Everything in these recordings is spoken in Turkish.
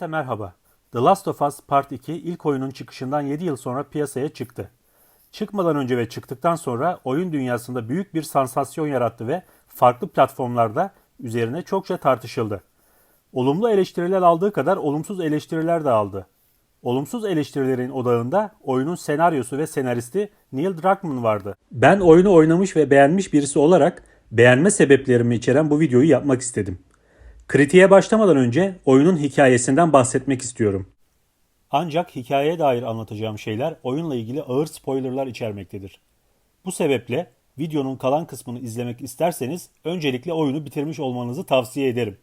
Herkese merhaba. The Last of Us Part 2 ilk oyunun çıkışından 7 yıl sonra piyasaya çıktı. Çıkmadan önce ve çıktıktan sonra oyun dünyasında büyük bir sansasyon yarattı ve farklı platformlarda üzerine çokça tartışıldı. Olumlu eleştiriler aldığı kadar olumsuz eleştiriler de aldı. Olumsuz eleştirilerin odağında oyunun senaryosu ve senaristi Neil Druckmann vardı. Ben oyunu oynamış ve beğenmiş birisi olarak beğenme sebeplerimi içeren bu videoyu yapmak istedim. Kritiğe başlamadan önce oyunun hikayesinden bahsetmek istiyorum. Ancak hikayeye dair anlatacağım şeyler oyunla ilgili ağır spoilerlar içermektedir. Bu sebeple videonun kalan kısmını izlemek isterseniz öncelikle oyunu bitirmiş olmanızı tavsiye ederim.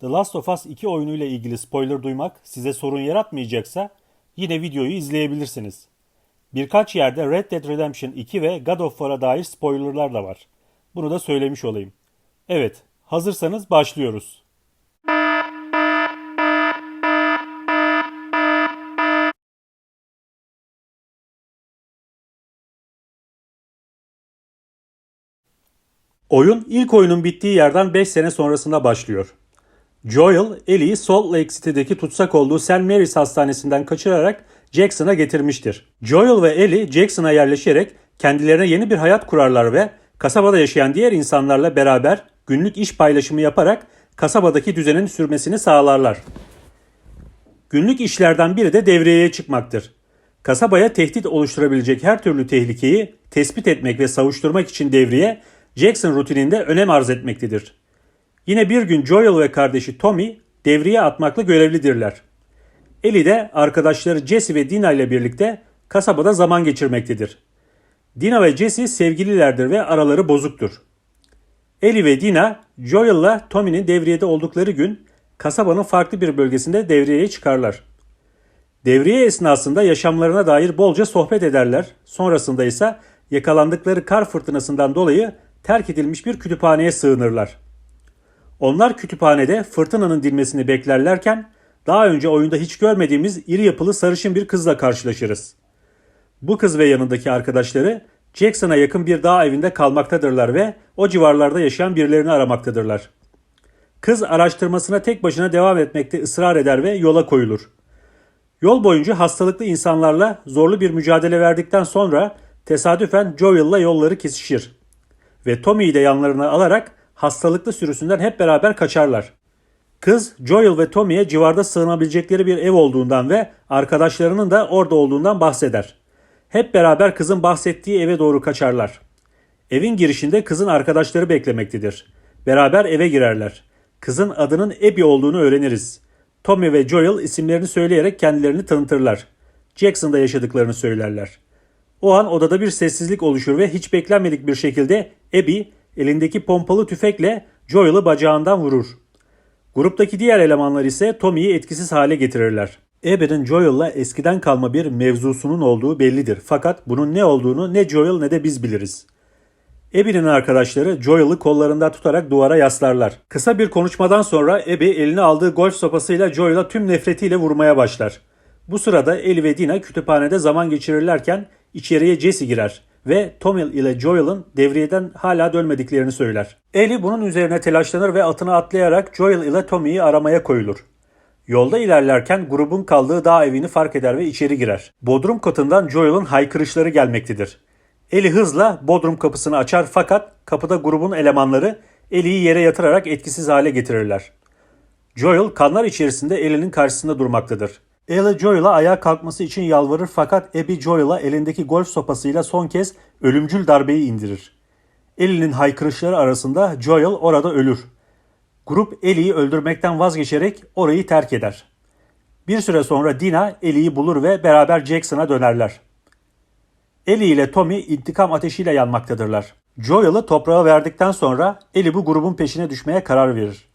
The Last of Us 2 oyunuyla ilgili spoiler duymak size sorun yaratmayacaksa yine videoyu izleyebilirsiniz. Birkaç yerde Red Dead Redemption 2 ve God of War'a dair spoilerlar da var. Bunu da söylemiş olayım. Evet, hazırsanız başlıyoruz. Oyun ilk oyunun bittiği yerden 5 sene sonrasında başlıyor. Joel, Ellie'yi Salt Lake City'deki tutsak olduğu St. Mary's Hastanesi'nden kaçırarak Jackson'a getirmiştir. Joel ve Ellie Jackson'a yerleşerek kendilerine yeni bir hayat kurarlar ve kasabada yaşayan diğer insanlarla beraber günlük iş paylaşımı yaparak kasabadaki düzenin sürmesini sağlarlar. Günlük işlerden biri de devreye çıkmaktır. Kasabaya tehdit oluşturabilecek her türlü tehlikeyi tespit etmek ve savuşturmak için devriye Jackson rutininde önem arz etmektedir. Yine bir gün Joel ve kardeşi Tommy devriye atmakla görevlidirler. Ellie de arkadaşları Jesse ve Dina ile birlikte kasabada zaman geçirmektedir. Dina ve Jesse sevgililerdir ve araları bozuktur. Ellie ve Dina, Joel'la Tommy'nin devriyede oldukları gün kasabanın farklı bir bölgesinde devriyeye çıkarlar. Devriye esnasında yaşamlarına dair bolca sohbet ederler. Sonrasında ise yakalandıkları kar fırtınasından dolayı terk edilmiş bir kütüphaneye sığınırlar. Onlar kütüphanede fırtınanın dinmesini beklerlerken daha önce oyunda hiç görmediğimiz iri yapılı sarışın bir kızla karşılaşırız. Bu kız ve yanındaki arkadaşları Jackson'a yakın bir dağ evinde kalmaktadırlar ve o civarlarda yaşayan birilerini aramaktadırlar. Kız araştırmasına tek başına devam etmekte ısrar eder ve yola koyulur. Yol boyunca hastalıklı insanlarla zorlu bir mücadele verdikten sonra tesadüfen Joel'la yolları kesişir. Ve Tommy'yi de yanlarına alarak hastalıklı sürüsünden hep beraber kaçarlar. Kız Joel ve Tommy'ye civarda sığınabilecekleri bir ev olduğundan ve arkadaşlarının da orada olduğundan bahseder. Hep beraber kızın bahsettiği eve doğru kaçarlar. Evin girişinde kızın arkadaşları beklemektedir. Beraber eve girerler. Kızın adının Abby olduğunu öğreniriz. Tommy ve Joel isimlerini söyleyerek kendilerini tanıtırlar. Jackson'da yaşadıklarını söylerler. O an odada bir sessizlik oluşur ve hiç beklenmedik bir şekilde Abby elindeki pompalı tüfekle Joel'ı bacağından vurur. Gruptaki diğer elemanlar ise Tommy'yi etkisiz hale getirirler. Abby'nin Joel'la eskiden kalma bir mevzusunun olduğu bellidir. Fakat bunun ne olduğunu ne Joel ne de biz biliriz. Abby'nin arkadaşları Joel'ı kollarında tutarak duvara yaslarlar. Kısa bir konuşmadan sonra Abby eline aldığı golf sopasıyla Joel'a tüm nefretiyle vurmaya başlar. Bu sırada Ellie ve Dina kütüphanede zaman geçirirlerken içeriye Jesse girer ve Tommy ile Joel'ın devriyeden hala dönmediklerini söyler. Ellie bunun üzerine telaşlanır ve atına atlayarak Joel ile Tommy'yi aramaya koyulur. Yolda ilerlerken grubun kaldığı dağ evini fark eder ve içeri girer. Bodrum katından Joel'ın haykırışları gelmektedir. Ellie hızla bodrum kapısını açar fakat kapıda grubun elemanları Ellie'yi yere yatırarak etkisiz hale getirirler. Joel kanlar içerisinde Ellie'nin karşısında durmaktadır. Ellie Joel'a ayağa kalkması için yalvarır fakat Abby Joel'a elindeki golf sopasıyla son kez ölümcül darbeyi indirir. Ellie'nin haykırışları arasında Joel orada ölür. Grup Ellie'yi öldürmekten vazgeçerek orayı terk eder. Bir süre sonra Dina Ellie'yi bulur ve beraber Jackson'a dönerler. Ellie ile Tommy intikam ateşiyle yanmaktadırlar. Joel'ı toprağa verdikten sonra Ellie bu grubun peşine düşmeye karar verir.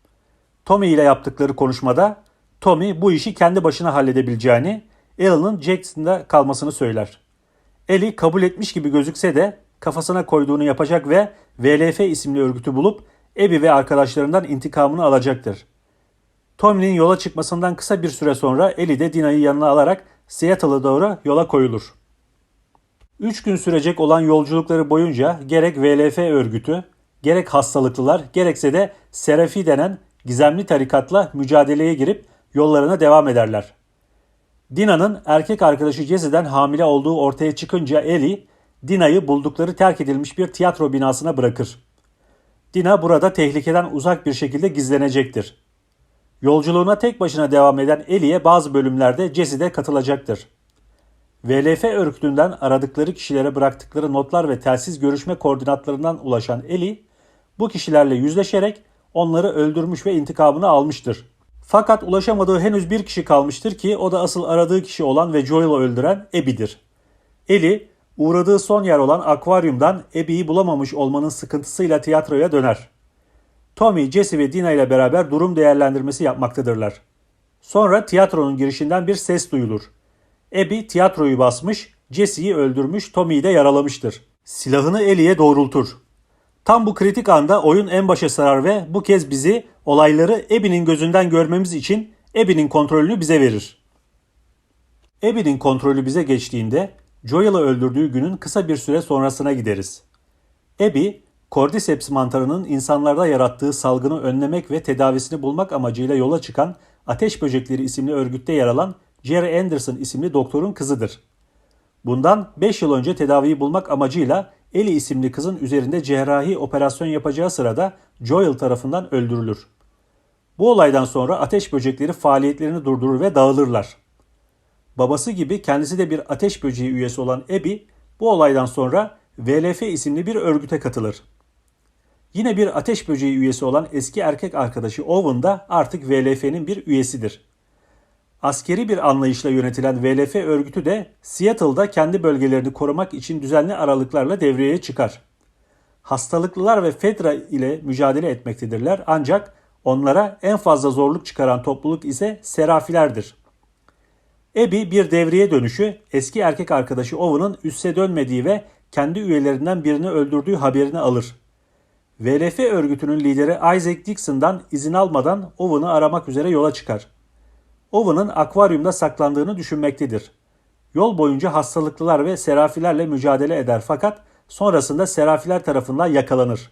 Tommy ile yaptıkları konuşmada Tommy bu işi kendi başına halledebileceğini, Ellie'nin Jackson'da kalmasını söyler. Ellie kabul etmiş gibi gözükse de kafasına koyduğunu yapacak ve VLF isimli örgütü bulup Abby ve arkadaşlarından intikamını alacaktır. Tommy'nin yola çıkmasından kısa bir süre sonra Ellie de Dina'yı yanına alarak Seattle'a doğru yola koyulur. Üç gün sürecek olan yolculukları boyunca gerek VLF örgütü, gerek hastalıklılar, gerekse de Serafi denen gizemli tarikatla mücadeleye girip yollarına devam ederler. Dina'nın erkek arkadaşı Jesse'den hamile olduğu ortaya çıkınca Ellie, Dina'yı buldukları terk edilmiş bir tiyatro binasına bırakır. Dina burada tehlikeden uzak bir şekilde gizlenecektir. Yolculuğuna tek başına devam eden Ellie'ye bazı bölümlerde Jesse de katılacaktır. VLF örgütünden aradıkları kişilere bıraktıkları notlar ve telsiz görüşme koordinatlarından ulaşan Ellie, bu kişilerle yüzleşerek onları öldürmüş ve intikamını almıştır. Fakat ulaşamadığı henüz bir kişi kalmıştır ki o da asıl aradığı kişi olan ve Joel'ı öldüren Abby'dir. Ellie, uğradığı son yer olan akvaryumdan Abby'yi bulamamış olmanın sıkıntısıyla tiyatroya döner. Tommy, Jesse ve Dina ile beraber durum değerlendirmesi yapmaktadırlar. Sonra tiyatronun girişinden bir ses duyulur. Abby tiyatroyu basmış, Jesse'yi öldürmüş, Tommy'yi de yaralamıştır. Silahını Ellie'ye doğrultur. Tam bu kritik anda oyun en başa sarar ve bu kez bizi olayları Abby'nin gözünden görmemiz için Abby'nin kontrolünü bize verir. Abby'nin kontrolü bize geçtiğinde Joel'ı öldürdüğü günün kısa bir süre sonrasına gideriz. Abby, Cordyceps mantarının insanlarda yarattığı salgını önlemek ve tedavisini bulmak amacıyla yola çıkan Ateş Böcekleri isimli örgütte yer alan Jerry Anderson isimli doktorun kızıdır. Bundan 5 yıl önce tedaviyi bulmak amacıyla Ellie isimli kızın üzerinde cerrahi operasyon yapacağı sırada Joel tarafından öldürülür. Bu olaydan sonra ateş böcekleri faaliyetlerini durdurur ve dağılırlar. Babası gibi kendisi de bir ateş böceği üyesi olan Abby bu olaydan sonra VLF isimli bir örgüte katılır. Yine bir ateş böceği üyesi olan eski erkek arkadaşı Owen da artık VLF'nin bir üyesidir. Askeri bir anlayışla yönetilen VLF örgütü de Seattle'da kendi bölgelerini korumak için düzenli aralıklarla devreye çıkar. Hastalıklılar ve Fedra ile mücadele etmektedirler ancak onlara en fazla zorluk çıkaran topluluk ise Serafilerdir. Abby bir devreye dönüşü eski erkek arkadaşı Owen'ın üsse dönmediği ve kendi üyelerinden birini öldürdüğü haberini alır. VLF örgütünün lideri Isaac Dixon'dan izin almadan Owen'ı aramak üzere yola çıkar. Owen'ın akvaryumda saklandığını düşünmektedir. Yol boyunca hastalıklılar ve serafilerle mücadele eder fakat sonrasında serafiler tarafından yakalanır.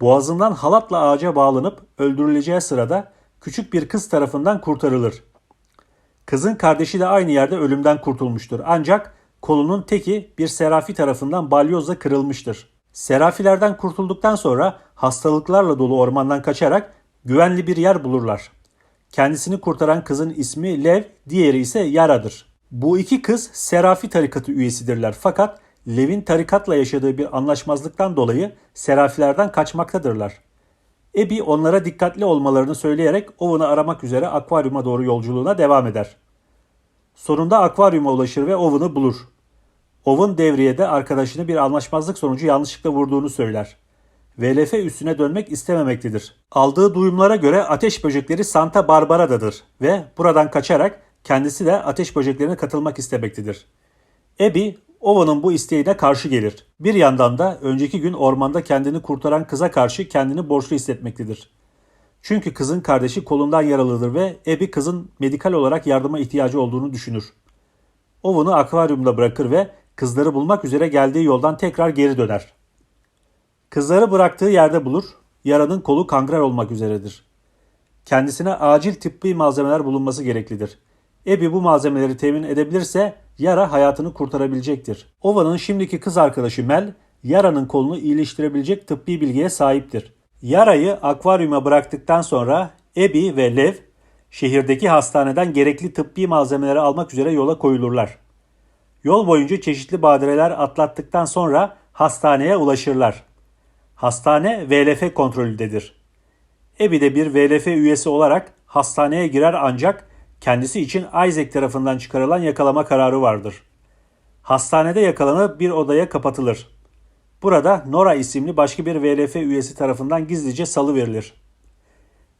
Boğazından halatla ağaca bağlanıp öldürüleceği sırada küçük bir kız tarafından kurtarılır. Kızın kardeşi de aynı yerde ölümden kurtulmuştur ancak kolunun teki bir serafi tarafından balyozla kırılmıştır. Serafilerden kurtulduktan sonra hastalıklarla dolu ormandan kaçarak güvenli bir yer bulurlar. Kendisini kurtaran kızın ismi Lev, diğeri ise Yara'dır. Bu iki kız Serafi tarikatı üyesidirler fakat Lev'in tarikatla yaşadığı bir anlaşmazlıktan dolayı Serafilerden kaçmaktadırlar. Abby onlara dikkatli olmalarını söyleyerek Owen'ı aramak üzere akvaryuma doğru yolculuğuna devam eder. Sonunda akvaryuma ulaşır ve Owen'ı bulur. Owen devriyede arkadaşını bir anlaşmazlık sonucu yanlışlıkla vurduğunu söyler. VLF üstüne dönmek istememektedir. Aldığı duyumlara göre ateş böcekleri Santa Barbara'dadır ve buradan kaçarak kendisi de ateş böceklerine katılmak istemektedir. Abby, Owen'ın bu isteğine karşı gelir. Bir yandan da önceki gün ormanda kendini kurtaran kıza karşı kendini borçlu hissetmektedir. Çünkü kızın kardeşi kolundan yaralıdır ve Abby kızın medikal olarak yardıma ihtiyacı olduğunu düşünür. Owen'ı akvaryumda bırakır ve kızları bulmak üzere geldiği yoldan tekrar geri döner. Kızları bıraktığı yerde bulur, yaranın kolu kangren olmak üzeredir. Kendisine acil tıbbi malzemeler bulunması gereklidir. Abby bu malzemeleri temin edebilirse Yara hayatını kurtarabilecektir. Ova'nın şimdiki kız arkadaşı Mel, Yara'nın kolunu iyileştirebilecek tıbbi bilgiye sahiptir. Yara'yı akvaryuma bıraktıktan sonra Abby ve Lev şehirdeki hastaneden gerekli tıbbi malzemeleri almak üzere yola koyulurlar. Yol boyunca çeşitli badireler atlattıktan sonra hastaneye ulaşırlar. Hastane VLF kontrolündedir. Abby de bir VLF üyesi olarak hastaneye girer ancak kendisi için Isaac tarafından çıkarılan yakalama kararı vardır. Hastanede yakalanıp bir odaya kapatılır. Burada Nora isimli başka bir VLF üyesi tarafından gizlice salı verilir.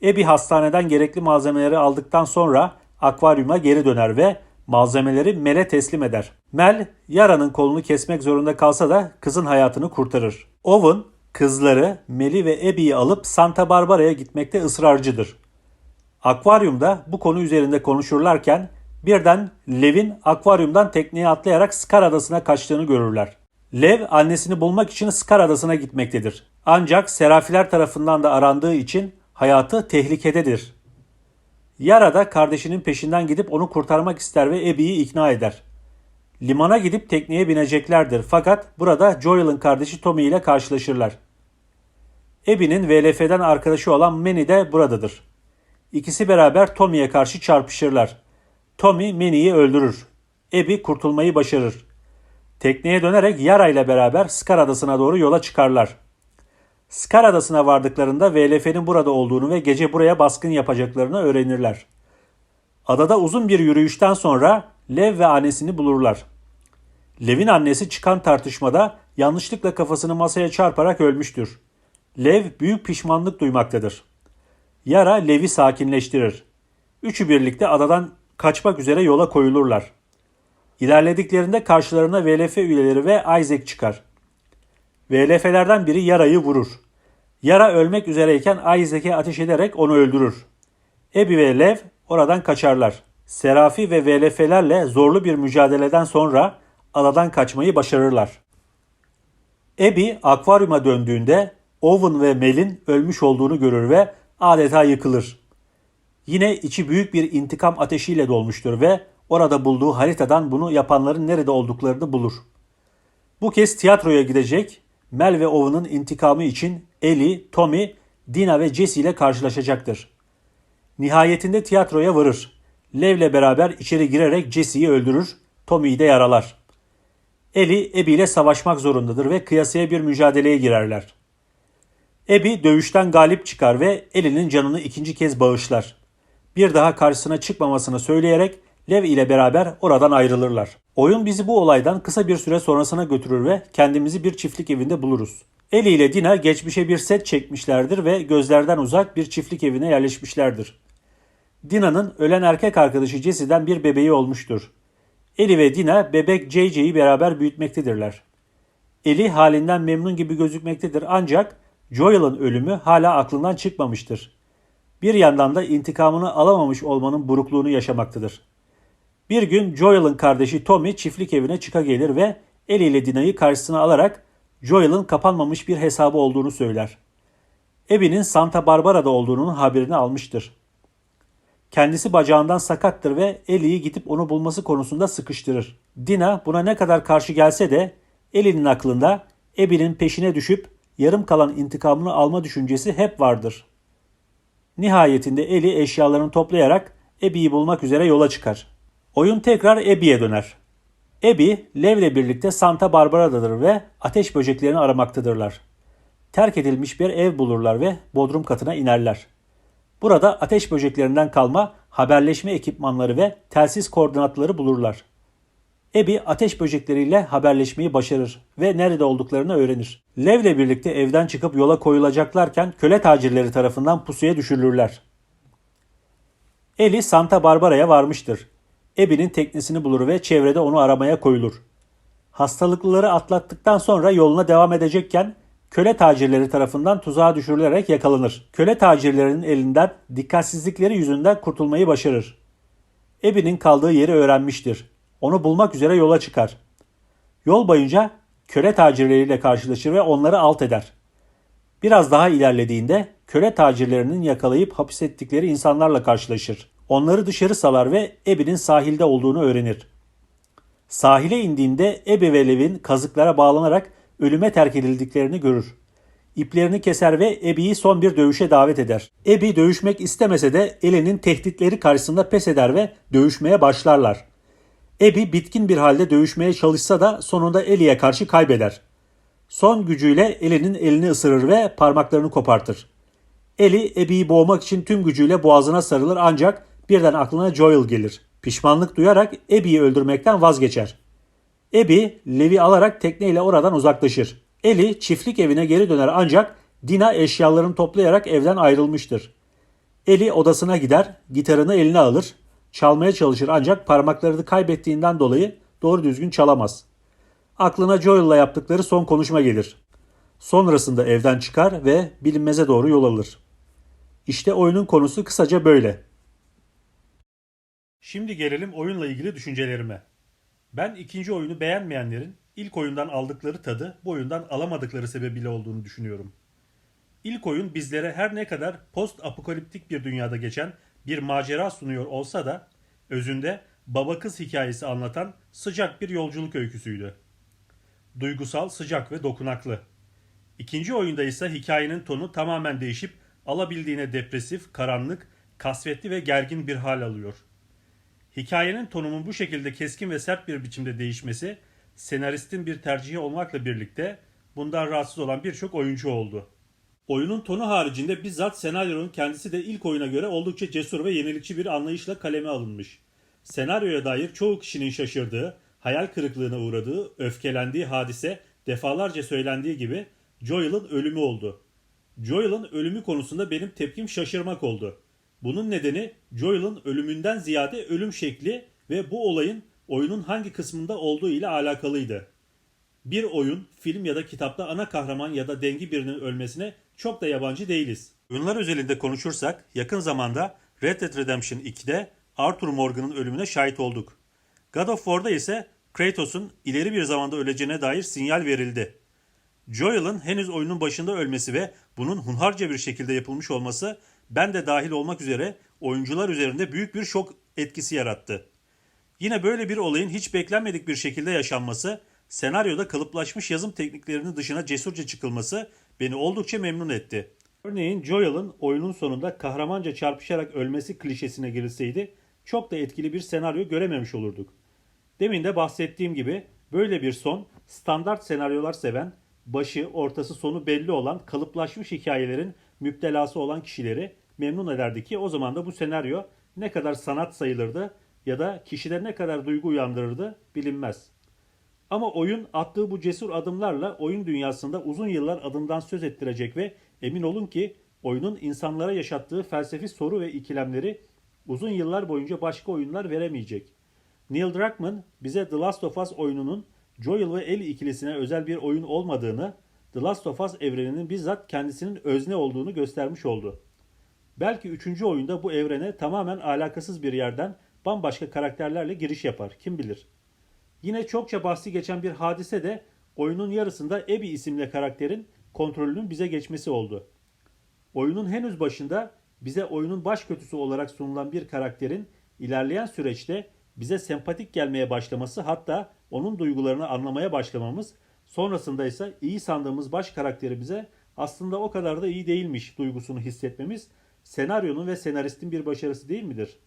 Abby hastaneden gerekli malzemeleri aldıktan sonra akvaryuma geri döner ve malzemeleri Mel'e teslim eder. Mel, Yara'nın kolunu kesmek zorunda kalsa da kızın hayatını kurtarır. Owen, kızları Mel'i ve Abby'yi alıp Santa Barbara'ya gitmekte ısrarcıdır. Akvaryumda bu konu üzerinde konuşurlarken birden Lev'in akvaryumdan tekneye atlayarak Skar Adası'na kaçtığını görürler. Lev annesini bulmak için Skar Adası'na gitmektedir. Ancak Serafiler tarafından da arandığı için hayatı tehlikededir. Yara da kardeşinin peşinden gidip onu kurtarmak ister ve Abby'yi ikna eder. Limana gidip tekneye bineceklerdir fakat burada Joel'ın kardeşi Tommy ile karşılaşırlar. Abby'nin VLF'den arkadaşı olan Manny de buradadır. İkisi beraber Tommy'ye karşı çarpışırlar. Tommy Manny'yi öldürür. Abby kurtulmayı başarır. Tekneye dönerek Yara ile beraber Scar Adası'na doğru yola çıkarlar. Scar Adası'na vardıklarında VLF'nin burada olduğunu ve gece buraya baskın yapacaklarını öğrenirler. Adada uzun bir yürüyüşten sonra Lev ve annesini bulurlar. Lev'in annesi çıkan tartışmada yanlışlıkla kafasını masaya çarparak ölmüştür. Lev büyük pişmanlık duymaktadır. Yara Lev'i sakinleştirir. Üçü birlikte adadan kaçmak üzere yola koyulurlar. İlerlediklerinde karşılarına VLF üyeleri ve Isaac çıkar. VLF'lerden biri Yara'yı vurur. Yara ölmek üzereyken Isaac'e ateş ederek onu öldürür. Abby ve Lev oradan kaçarlar. Serafi ve VLF'lerle zorlu bir mücadeleden sonra adadan kaçmayı başarırlar. Abby akvaryuma döndüğünde Owen ve Mel'in ölmüş olduğunu görür ve adeta yıkılır. Yine içi büyük bir intikam ateşiyle dolmuştur ve orada bulduğu haritadan bunu yapanların nerede olduklarını bulur. Bu kez tiyatroya gidecek, Mel ve Owen'ın intikamı için Ellie, Tommy, Dina ve Jesse ile karşılaşacaktır. Nihayetinde tiyatroya varır. Lev'le beraber içeri girerek Jesse'yi öldürür, Tommy'yi de yaralar. Ellie, Abby ile savaşmak zorundadır ve kıyasaya bir mücadeleye girerler. Abby dövüşten galip çıkar ve Ellie'nin canını ikinci kez bağışlar. Bir daha karşısına çıkmamasını söyleyerek Lev ile beraber oradan ayrılırlar. Oyun bizi bu olaydan kısa bir süre sonrasına götürür ve kendimizi bir çiftlik evinde buluruz. Ellie ile Dina geçmişe bir set çekmişlerdir ve gözlerden uzak bir çiftlik evine yerleşmişlerdir. Dina'nın ölen erkek arkadaşı Jesse'den bir bebeği olmuştur. Ellie ve Dina bebek JJ'yi beraber büyütmektedirler. Ellie halinden memnun gibi gözükmektedir ancak Joel'ın ölümü hala aklından çıkmamıştır. Bir yandan da intikamını alamamış olmanın burukluğunu yaşamaktadır. Bir gün Joel'ın kardeşi Tommy çiftlik evine çıka gelir ve Ellie ile Dina'yı karşısına alarak Joel'ın kapanmamış bir hesabı olduğunu söyler. Abby'nin Santa Barbara'da olduğunun haberini almıştır. Kendisi bacağından sakattır ve Ellie'yi gidip onu bulması konusunda sıkıştırır. Dina buna ne kadar karşı gelse de Ellie'nin aklında Abby'nin peşine düşüp yarım kalan intikamını alma düşüncesi hep vardır. Nihayetinde Ellie eşyalarını toplayarak Abby'yi bulmak üzere yola çıkar. Oyun tekrar Abby'ye döner. Abby, Lev'le birlikte Santa Barbara'dadır ve ateş böceklerini aramaktadırlar. Terk edilmiş bir ev bulurlar ve bodrum katına inerler. Burada ateş böceklerinden kalma haberleşme ekipmanları ve telsiz koordinatları bulurlar. Abby ateş böcekleriyle haberleşmeyi başarır ve nerede olduklarını öğrenir. Lev'le birlikte evden çıkıp yola koyulacaklarken köle tacirleri tarafından pusuya düşürülürler. Ellie Santa Barbara'ya varmıştır. Abby'nin teknesini bulur ve çevrede onu aramaya koyulur. Hastalıklıları atlattıktan sonra yoluna devam edecekken köle tacirleri tarafından tuzağa düşürülerek yakalanır. Köle tacirlerinin elinden dikkatsizlikleri yüzünden kurtulmayı başarır. Abby'nin kaldığı yeri öğrenmiştir. Onu bulmak üzere yola çıkar. Yol boyunca köle tacirleriyle karşılaşır ve onları alt eder. Biraz daha ilerlediğinde köle tacirlerinin yakalayıp hapis ettikleri insanlarla karşılaşır. Onları dışarı salar ve Abby'nin sahilde olduğunu öğrenir. Sahile indiğinde Abby ve Lev'in kazıklara bağlanarak ölüme terk edildiklerini görür. İplerini keser ve Abby'yi son bir dövüşe davet eder. Abby dövüşmek istemese de Ellie'nin tehditleri karşısında pes eder ve dövüşmeye başlarlar. Abby bitkin bir halde dövüşmeye çalışsa da sonunda Ellie'ye karşı kaybeder. Son gücüyle Ellie'nin elini ısırır ve parmaklarını kopartır. Ellie Abby'yi boğmak için tüm gücüyle boğazına sarılır ancak birden aklına Joel gelir. Pişmanlık duyarak Abby'yi öldürmekten vazgeçer. Abby, Levi alarak tekneyle oradan uzaklaşır. Ellie çiftlik evine geri döner ancak Dina eşyalarını toplayarak evden ayrılmıştır. Ellie odasına gider, gitarını eline alır, çalmaya çalışır ancak parmaklarını kaybettiğinden dolayı doğru düzgün çalamaz. Aklına Joel'la yaptıkları son konuşma gelir. Sonrasında evden çıkar ve bilinmeze doğru yol alır. İşte oyunun konusu kısaca böyle. Şimdi gelelim oyunla ilgili düşüncelerime. Ben ikinci oyunu beğenmeyenlerin ilk oyundan aldıkları tadı bu oyundan alamadıkları sebebiyle olduğunu düşünüyorum. İlk oyun bizlere her ne kadar post apokaliptik bir dünyada geçen bir macera sunuyor olsa da özünde baba kız hikayesi anlatan sıcak bir yolculuk öyküsüydü. Duygusal, sıcak ve dokunaklı. İkinci oyunda ise hikayenin tonu tamamen değişip alabildiğine depresif, karanlık, kasvetli ve gergin bir hal alıyor. Hikayenin tonumun bu şekilde keskin ve sert bir biçimde değişmesi senaristin bir tercihi olmakla birlikte bundan rahatsız olan birçok oyuncu oldu. Oyunun tonu haricinde bizzat senaryonun kendisi de ilk oyuna göre oldukça cesur ve yenilikçi bir anlayışla kaleme alınmış. Senaryoya dair çoğu kişinin şaşırdığı, hayal kırıklığına uğradığı, öfkelendiği hadise defalarca söylendiği gibi Joel'ın ölümü oldu. Joel'ın ölümü konusunda benim tepkim şaşırmak oldu. Bunun nedeni Joel'ın ölümünden ziyade ölüm şekli ve bu olayın oyunun hangi kısmında olduğu ile alakalıydı. Bir oyun, film ya da kitapta ana kahraman ya da dengi birinin ölmesine çok da yabancı değiliz. Oyunlar özelinde konuşursak yakın zamanda Red Dead Redemption 2'de Arthur Morgan'ın ölümüne şahit olduk. God of War'da ise Kratos'un ileri bir zamanda öleceğine dair sinyal verildi. Joel'ın henüz oyunun başında ölmesi ve bunun hunharca bir şekilde yapılmış olması ben de dahil olmak üzere oyuncular üzerinde büyük bir şok etkisi yarattı. Yine böyle bir olayın hiç beklenmedik bir şekilde yaşanması, senaryoda kalıplaşmış yazım tekniklerinin dışına cesurca çıkılması beni oldukça memnun etti. Örneğin Joel'ın oyunun sonunda kahramanca çarpışarak ölmesi klişesine girilseydi çok da etkili bir senaryo görememiş olurduk. Demin de bahsettiğim gibi böyle bir son standart senaryolar seven, başı, ortası, sonu belli olan kalıplaşmış hikayelerin müptelası olan kişileri memnun ederdi ki o zaman da bu senaryo ne kadar sanat sayılırdı ya da kişide ne kadar duygu uyandırırdı bilinmez. Ama oyun attığı bu cesur adımlarla oyun dünyasında uzun yıllar adından söz ettirecek ve emin olun ki oyunun insanlara yaşattığı felsefi soru ve ikilemleri uzun yıllar boyunca başka oyunlar veremeyecek. Neil Druckmann bize The Last of Us oyununun Joel ve Ellie ikilisine özel bir oyun olmadığını, The Last of Us evreninin bizzat kendisinin özne olduğunu göstermiş oldu. Belki üçüncü oyunda bu evrene tamamen alakasız bir yerden bambaşka karakterlerle giriş yapar. Kim bilir. Yine çokça bahsi geçen bir hadise de oyunun yarısında Abby isimli karakterin kontrolünün bize geçmesi oldu. Oyunun henüz başında bize oyunun baş kötüsü olarak sunulan bir karakterin ilerleyen süreçte bize sempatik gelmeye başlaması hatta onun duygularını anlamaya başlamamız sonrasında ise iyi sandığımız baş karakteri bize aslında o kadar da iyi değilmiş duygusunu hissetmemiz senaryonun ve senaristin bir başarısı değil midir?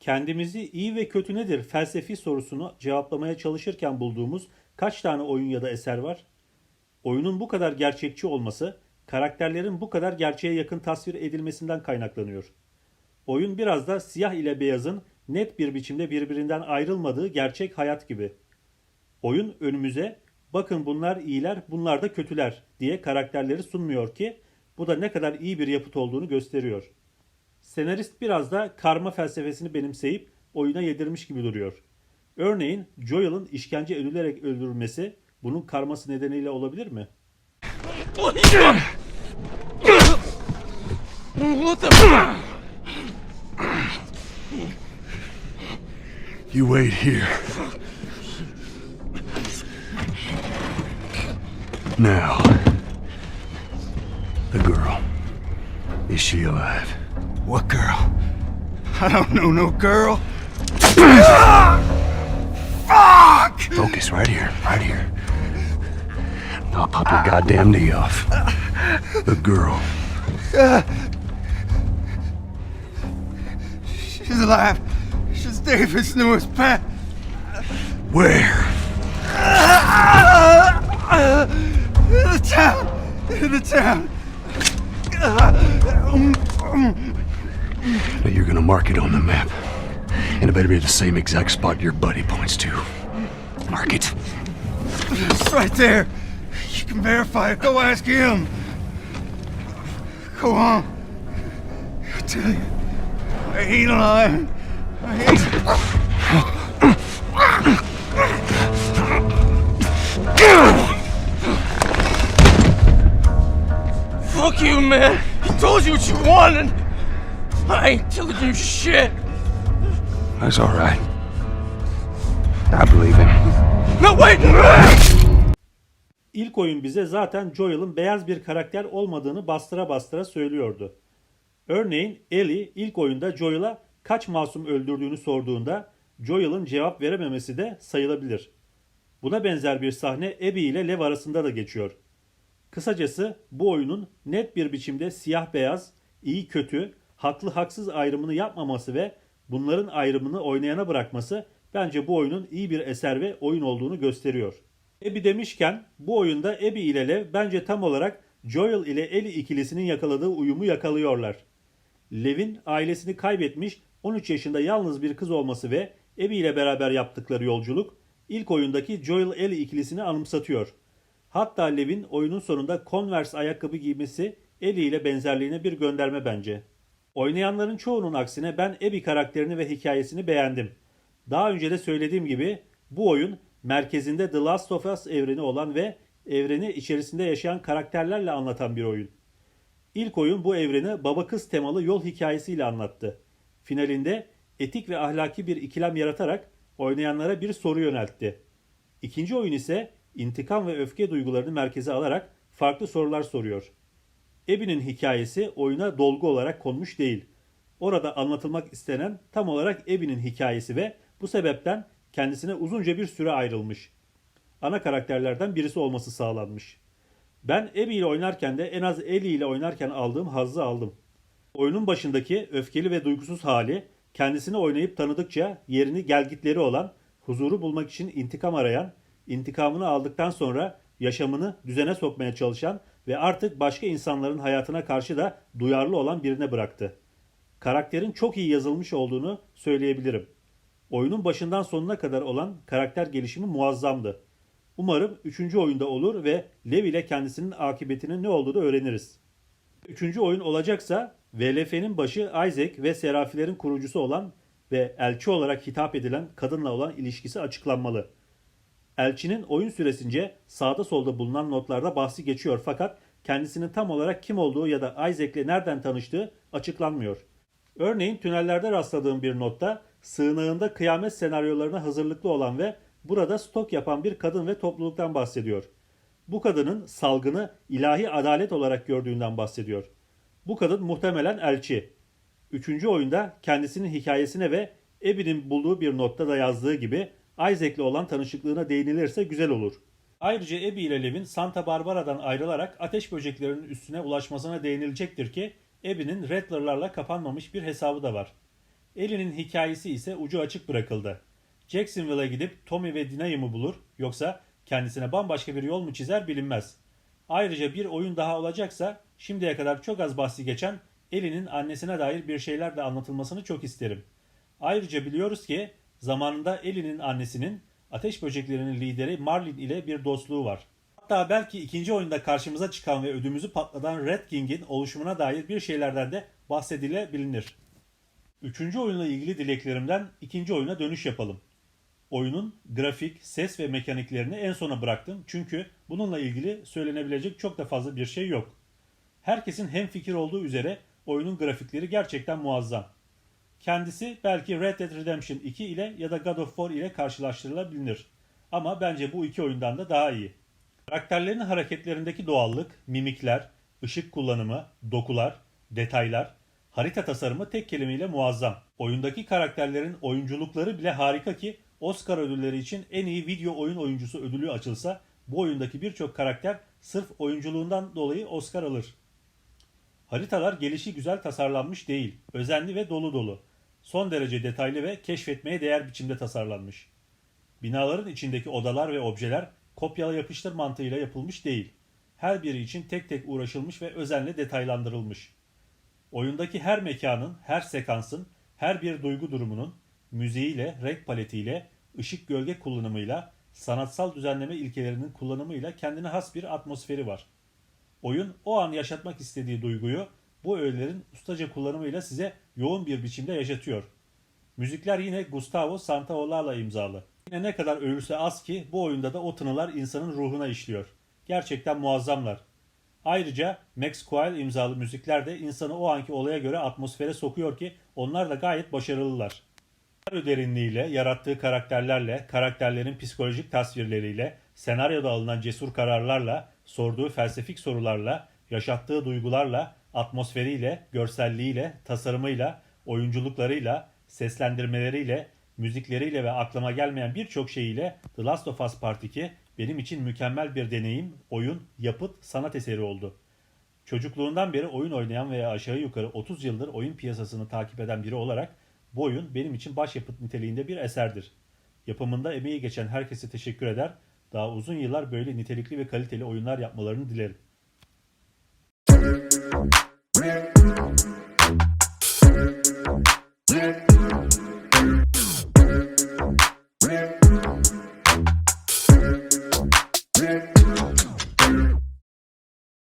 Kendimizi iyi ve kötü nedir felsefi sorusunu cevaplamaya çalışırken bulduğumuz kaç tane oyun ya da eser var? Oyunun bu kadar gerçekçi olması, karakterlerin bu kadar gerçeğe yakın tasvir edilmesinden kaynaklanıyor. Oyun biraz da siyah ile beyazın net bir biçimde birbirinden ayrılmadığı gerçek hayat gibi. Oyun önümüze bakın bunlar iyiler, bunlar da kötüler diye karakterleri sunmuyor ki bu da ne kadar iyi bir yapıt olduğunu gösteriyor. Senarist biraz da karma felsefesini benimseyip oyuna yedirmiş gibi duruyor. Örneğin Joel'ın işkence edilerek öldürülmesi bunun karması nedeniyle olabilir mi? What the? You wait here. Now, Is she alive? What girl? I don't know no girl. Focus right here, right here. I'll pop your goddamn knee off. The girl. She's alive. She's David's newest pet. Where? In the town. In the town. Now you're gonna mark it on the map. And it better be the same exact spot your buddy points to. Mark it. It's right there. You can verify it. Go ask him. Go on. I tell you, I ain't lying. I ain't. Fuck you, man. Told you what you wanted. I ain't telling you shit. That's all right. I believe him. No, wait! İlk oyun bize zaten Joel'ın beyaz bir karakter olmadığını bastıra bastıra söylüyordu. Örneğin Ellie ilk oyunda Joel'a kaç masum öldürdüğünü sorduğunda Joel'ın cevap verememesi de sayılabilir. Buna benzer bir sahne Abby ile Lev arasında da geçiyor. Kısacası bu oyunun net bir biçimde siyah beyaz, iyi kötü, haklı haksız ayrımını yapmaması ve bunların ayrımını oynayana bırakması bence bu oyunun iyi bir eser ve oyun olduğunu gösteriyor. Abby demişken bu oyunda Abby ile Lev bence tam olarak Joel ile Ellie ikilisinin yakaladığı uyumu yakalıyorlar. Lev'in ailesini kaybetmiş 13 yaşında yalnız bir kız olması ve Abby ile beraber yaptıkları yolculuk ilk oyundaki Joel Ellie ikilisini anımsatıyor. Hatta Lev'in oyunun sonunda Converse ayakkabı giymesi Ellie ile benzerliğine bir gönderme bence. Oynayanların çoğunun aksine ben Abby karakterini ve hikayesini beğendim. Daha önce de söylediğim gibi bu oyun merkezinde The Last of Us evreni olan ve evreni içerisinde yaşayan karakterlerle anlatan bir oyun. İlk oyun bu evreni baba kız temalı yol hikayesiyle anlattı. Finalinde etik ve ahlaki bir ikilem yaratarak oynayanlara bir soru yöneltti. İkinci oyun ise intikam ve öfke duygularını merkeze alarak farklı sorular soruyor. Abby'nin hikayesi oyuna dolgu olarak konmuş değil. Orada anlatılmak istenen tam olarak Abby'nin hikayesi ve bu sebepten kendisine uzunca bir süre ayrılmış. Ana karakterlerden birisi olması sağlanmış. Ben Abby ile oynarken de en az Ellie ile oynarken aldığım hazzı aldım. Oyunun başındaki öfkeli ve duygusuz hali kendisini oynayıp tanıdıkça yerini gelgitleri olan, huzuru bulmak için intikam arayan, intikamını aldıktan sonra yaşamını düzene sokmaya çalışan ve artık başka insanların hayatına karşı da duyarlı olan birine bıraktı. Karakterin çok iyi yazılmış olduğunu söyleyebilirim. Oyunun başından sonuna kadar olan karakter gelişimi muazzamdı. Umarım 3. oyunda olur ve Lev ile kendisinin akıbetinin ne olduğunu öğreniriz. Üçüncü oyun olacaksa VLF'nin başı Isaac ve Serafilerin kurucusu olan ve elçi olarak hitap edilen kadınla olan ilişkisi açıklanmalı. Elçinin oyun süresince sağda solda bulunan notlarda bahsi geçiyor fakat kendisinin tam olarak kim olduğu ya da Isaac'le nereden tanıştığı açıklanmıyor. Örneğin tünellerde rastladığım bir notta sığınağında kıyamet senaryolarına hazırlıklı olan ve burada stok yapan bir kadın ve topluluktan bahsediyor. Bu kadının salgını ilahi adalet olarak gördüğünden bahsediyor. Bu kadın muhtemelen elçi. Üçüncü oyunda kendisinin hikayesine ve Abby'nin bulduğu bir notta da yazdığı gibi Isaac'le olan tanışıklığına değinilirse güzel olur. Ayrıca Abby ile Lev'in Santa Barbara'dan ayrılarak ateş böceklerinin üstüne ulaşmasına değinilecektir ki Abby'nin Rattler'larla kapanmamış bir hesabı da var. Ellie'nin hikayesi ise ucu açık bırakıldı. Jacksonville'a gidip Tommy ve Dinah'yı mı bulur yoksa kendisine bambaşka bir yol mu çizer bilinmez. Ayrıca bir oyun daha olacaksa şimdiye kadar çok az bahsi geçen Ellie'nin annesine dair bir şeyler de anlatılmasını çok isterim. Ayrıca biliyoruz ki zamanında Ellie'nin annesinin ateş böceklerinin lideri Marlin ile bir dostluğu var. Hatta belki ikinci oyunda karşımıza çıkan ve ödümüzü patlatan Red King'in oluşumuna dair bir şeylerden de bahsedilebilir. Üçüncü oyunla ilgili dileklerimden ikinci oyuna dönüş yapalım. Oyunun grafik, ses ve mekaniklerini en sona bıraktım çünkü bununla ilgili söylenebilecek çok da fazla bir şey yok. Herkesin hem fikir olduğu üzere oyunun grafikleri gerçekten muazzam. Kendisi belki Red Dead Redemption 2 ile ya da God of War ile karşılaştırılabilir. Ama bence bu iki oyundan da daha iyi. Karakterlerin hareketlerindeki doğallık, mimikler, ışık kullanımı, dokular, detaylar, harita tasarımı tek kelimeyle muazzam. Oyundaki karakterlerin oyunculukları bile harika ki Oscar ödülleri için en iyi video oyun oyuncusu ödülü açılsa bu oyundaki birçok karakter sırf oyunculuğundan dolayı Oscar alır. Haritalar gelişi güzel tasarlanmış değil, özenli ve dolu dolu. Son derece detaylı ve keşfetmeye değer biçimde tasarlanmış. Binaların içindeki odalar ve objeler kopyala yapıştır mantığıyla yapılmış değil. Her biri için tek tek uğraşılmış ve özenle detaylandırılmış. Oyundaki her mekanın, her sekansın, her bir duygu durumunun müziğiyle, renk paletiyle, ışık gölge kullanımıyla, sanatsal düzenleme ilkelerinin kullanımıyla kendine has bir atmosferi var. Oyun o an yaşatmak istediği duyguyu bu öğelerin ustaca kullanımıyla size yoğun bir biçimde yaşatıyor. Müzikler yine Gustavo Santaolalla imzalı. Yine ne kadar övülse az ki bu oyunda da o tınılar insanın ruhuna işliyor. Gerçekten muazzamlar. Ayrıca Max Coyle imzalı müzikler de insanı o anki olaya göre atmosfere sokuyor ki onlar da gayet başarılılar. Senaryo derinliğiyle, yarattığı karakterlerle, karakterlerin psikolojik tasvirleriyle, senaryoda alınan cesur kararlarla, sorduğu felsefik sorularla, yaşattığı duygularla, atmosferiyle, görselliğiyle, tasarımıyla, oyunculuklarıyla, seslendirmeleriyle, müzikleriyle ve aklıma gelmeyen birçok şeyiyle The Last of Us Part 2 benim için mükemmel bir deneyim, oyun, yapıt, sanat eseri oldu. Çocukluğundan beri oyun oynayan veya aşağı yukarı 30 yıldır oyun piyasasını takip eden biri olarak bu oyun benim için başyapıt niteliğinde bir eserdir. Yapımında emeği geçen herkese teşekkür eder, daha uzun yıllar böyle nitelikli ve kaliteli oyunlar yapmalarını dilerim.